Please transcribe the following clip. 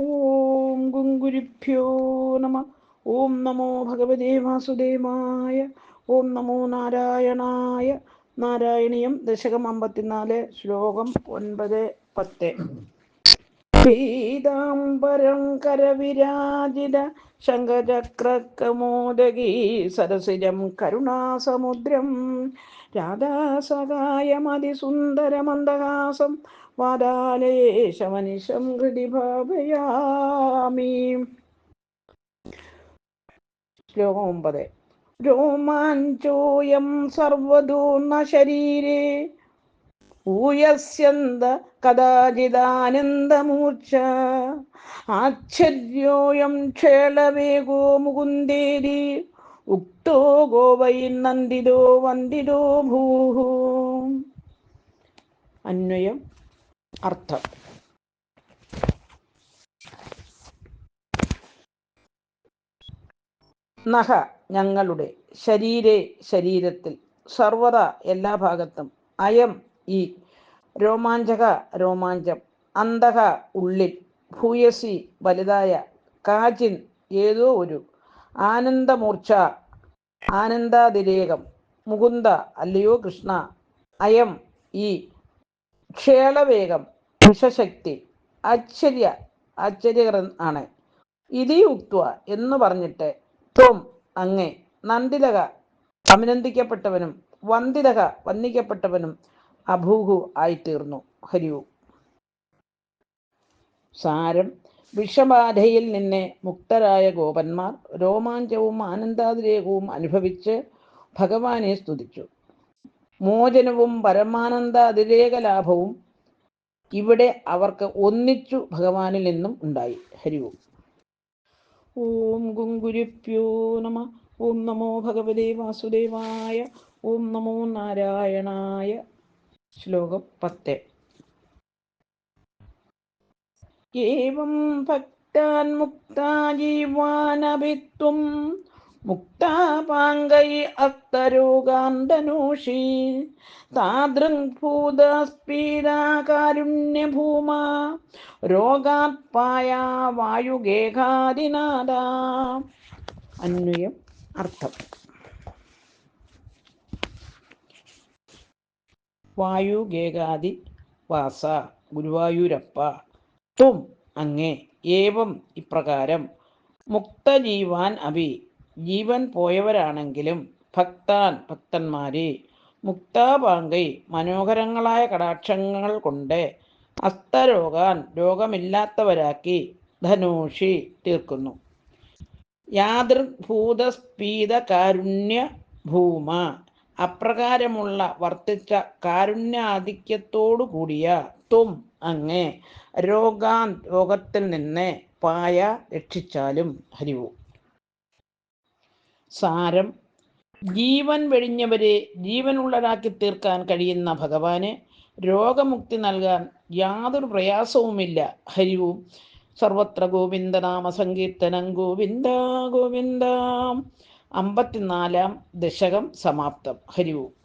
ഓം ഗുങ്കുരിഭ്യോ നമ. ഓം നമോ ഭഗവതേ വാസുദേവായ. ഓം നമോ നാരായണായ. നാരായണീയം ദശകം അമ്പത്തിനാല് ശ്ലോകം ഒൻപത് പത്ത്. പീതാംബരം കരവിരാജിത ശങ്കചക്രകമോദകീ സരസിജം കരുണാസമുദ്രം. രാധാസഹായമതിസുന്ദരമന്ദഹാസം വാദാലേശമനിശം ഹൃദി ഭാവയാമി. ശ്ലോകം ഒമ്പത്. രോമാഞ്ചോയം സർവദൂർണ ശരീരേ ഊയസ്യന്ത കഥാചിദാനന്ദമൂർച്ഛ ആശ്ചര്യോയം ക്ഷേളവേഗോ മുകുന്ദേരി. ഉക്തോ ഗോവൈ നന്ദിതോ വന്ദിതോ ഭൂഹു. അന്വയം. അർത്ഥം. നഹ ഞങ്ങളുടെ ശരീരേ ശരീരത്തിൽ. സർവത എല്ലാ ഭാഗത്തും അയം ഈ രോമാഞ്ചക രോമാഞ്ചം അന്തക ഉള്ളിൽ ഭൂയസി വലുതായ കാജിൻ ഏതോ ഒരു ആനന്ദമൂർച്ച ആനന്ദാതിരേകം മുകുന്ദ അല്ലയോ കൃഷ്ണ അയം ഈ ക്ഷേളവേഗം വിഷശക്തി ആശ്ചര്യ ആശ്ചര്യകരൻ ആണ്. ഇതി ഉക്വ എന്ന് പറഞ്ഞിട്ട് ത്വം അങ്ങേ നന്ദിലക അഭിനന്ദിക്കപ്പെട്ടവനും വന്ദിലക വന്ദിക്കപ്പെട്ടവനും അഭൂഹു ആയിത്തീർന്നു. ഹരിവു സാരം. വിഷബാധയിൽ നിന്ന് മുക്തരായ ഗോപന്മാർ രോമാഞ്ചവും ആനന്ദാതിരേകവും അനുഭവിച്ച് ഭഗവാനെ സ്തുതിച്ചു. മോചനവും പരമാനന്ദാതിരേക ലാഭവും ഇവിടെ അവർക്ക് ഒന്നിച്ചു ഭഗവാനിൽ നിന്നും ഉണ്ടായി. ഹരിവും ഓം ഗുങ്കുരിപ്യോ നമ. ഓം നമോ ഭഗവതേ വാസുദേവായ. ഓം നമോ നാരായണായ. ശ്ലോകം പത്ത്. ഏവം ഭക്താൻ മുക്ത ജീവാനഭിത്വം മുക്താപാംഗൈ അക്തരോഗാന്തനോഷി താദൃങ്ഭൂതസ്പീഡാകാരുണ്യഭൂമ രോഗാത്പായ വായുഗേഹാദിനാദ. അന്വയം അർത്ഥം. വായുഗേകാദി വാസ ഗുരുവായൂരപ്പ ത്വം അങ്ങേ ഏവം ഇപ്രകാരം. മുക്തജീവാൻ അഭി ജീവൻ പോയവരാണെങ്കിലും ഭക്താൻ ഭക്തന്മാരെ. മുക്താപാങ്കൈ മനോഹരങ്ങളായ കടാക്ഷങ്ങൾ കൊണ്ട് അസ്തരോഗാൻ രോഗമില്ലാത്തവരാക്കി ധനുഷി തീർക്കുന്നു. യാതൃഭൂതസ്പീത കാരുണ്യ ഭൂമ അപ്രകാരമുള്ള വർത്തിച്ച കാരുണ്യാധിക്യത്തോടു കൂടിയ തും അങ്ങേ രോഗാൻ രോഗത്തിൽ നിന്ന് പായ രക്ഷിച്ചാലും ഹരിവു. സാരം ജീവൻ വെഴിഞ്ഞവരെ ജീവനുള്ളതാക്കി തീർക്കാൻ കഴിയുന്ന ഭഗവാന് രോഗമുക്തി നൽകാൻ യാതൊരു പ്രയാസവുമില്ല. ഹരിവും സർവത്ര ഗോവിന്ദനാമ സങ്കീർത്തനം. ഗോവിന്ദ ഗോവിന്ദ. അമ്പത്തിനാലാം ദശകം സമാപ്തം. ഹരിവും